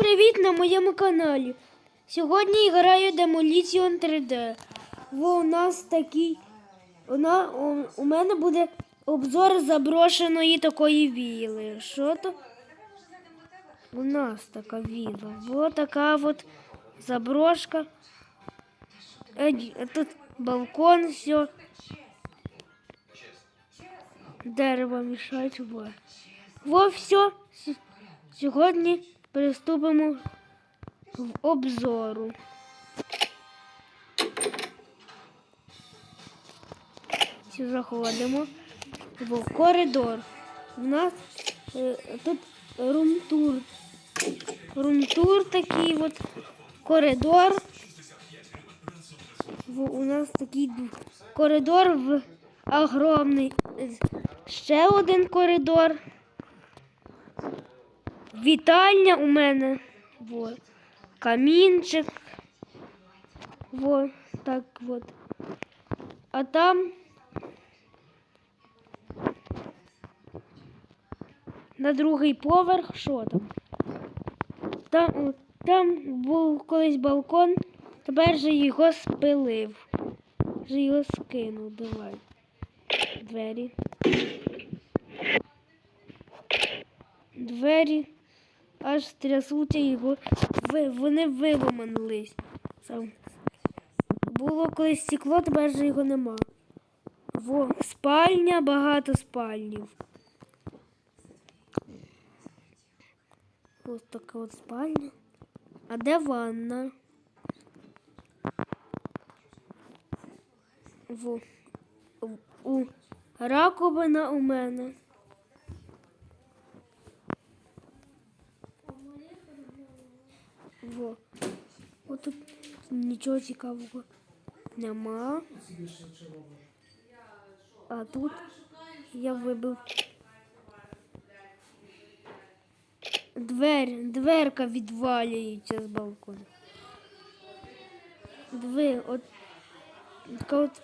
привіт на моєму каналі. Сьогодні граю Demolition 3D. Во у нас такий. Вона, у, у мене буде обзор заброшеної такої віли. Що то? У нас така віла. Во така от заброшка. Тут балкон, все. Дерево мішають. Во, во все. Сьогодні приступимо в обзору. Заходимо в коридор. У нас е, тут румтур. Румтур такий от коридор. В- у нас такий коридор в огромний. Ще один коридор. Вітальня у мене. Вот. Камінчик. Вот так вот. А там на другий поверх що там? Там, там був колись балкон, тепер же його спилив. Вже його скинув. Давай. Двері. Двері аж трясуться його. Вони виламанились. Було колись стекло, тепер же його нема. Во, спальня, багато спальнів. Ось така от спальня. А де ванна? Во. У раковина у мене. Во. От тут нічого цікавого нема. А тут я вибив двері, дверка відвалюється з балкону. Диви, от така от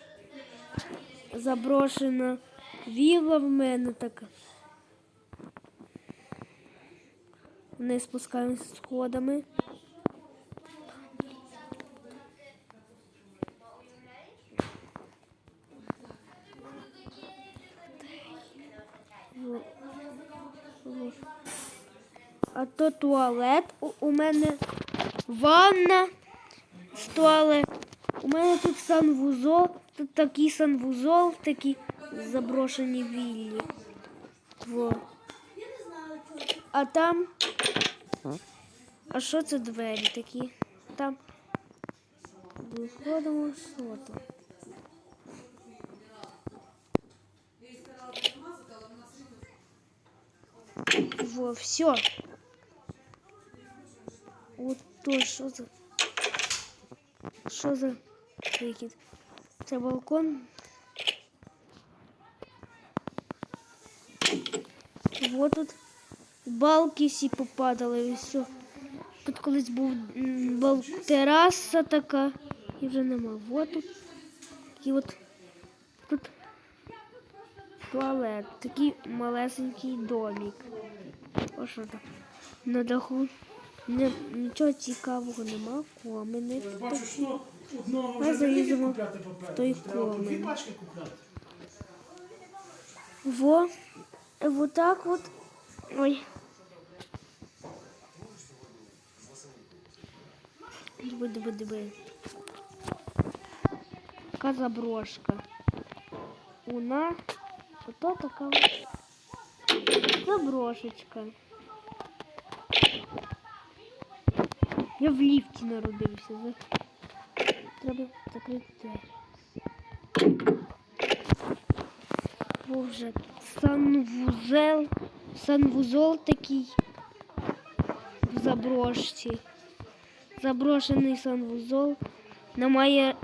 заброшена вілла в мене така. Ми спускаємося сходами. А то туалет у, у мене ванна з туалет. У мене тут санвузол, тут такий санвузол, такі заброшені віллі. Во. А там. А що це двері такі? Там. Виходимо, що? Во, все. От то, що за. Що за вихід? Це балкон. Вот тут балки всі попадали і все. Тут колись був м, бал... тераса така, і вже нема. Вот тут. І от тут туалет, такий малесенький домик. Ось що там. На даху не, нічого цікавого нема. Комини тут такі. Ми заліземо в той комин. Во. Вот так вот. Ой. Диви, диви, диви. Така заброшка. Вона ото така заброшечка. Я в ліфті. За- Треба закрити двері. Боже, санвузел. Санвузол такий в заброшці. Заброшений санвузол. Немає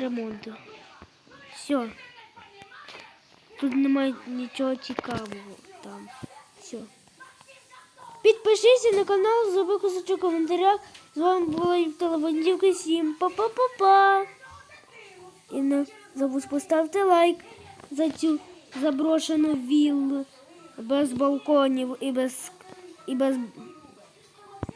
ремонту. Все. Тут немає нічого цікавого там. Все. Підпишіться на канал, зроби кусочок в коментарях. З вами була Євтелевандівка 7. Па-па-па-па. І не забудь поставити лайк за цю заброшену віллу без балконів і без і без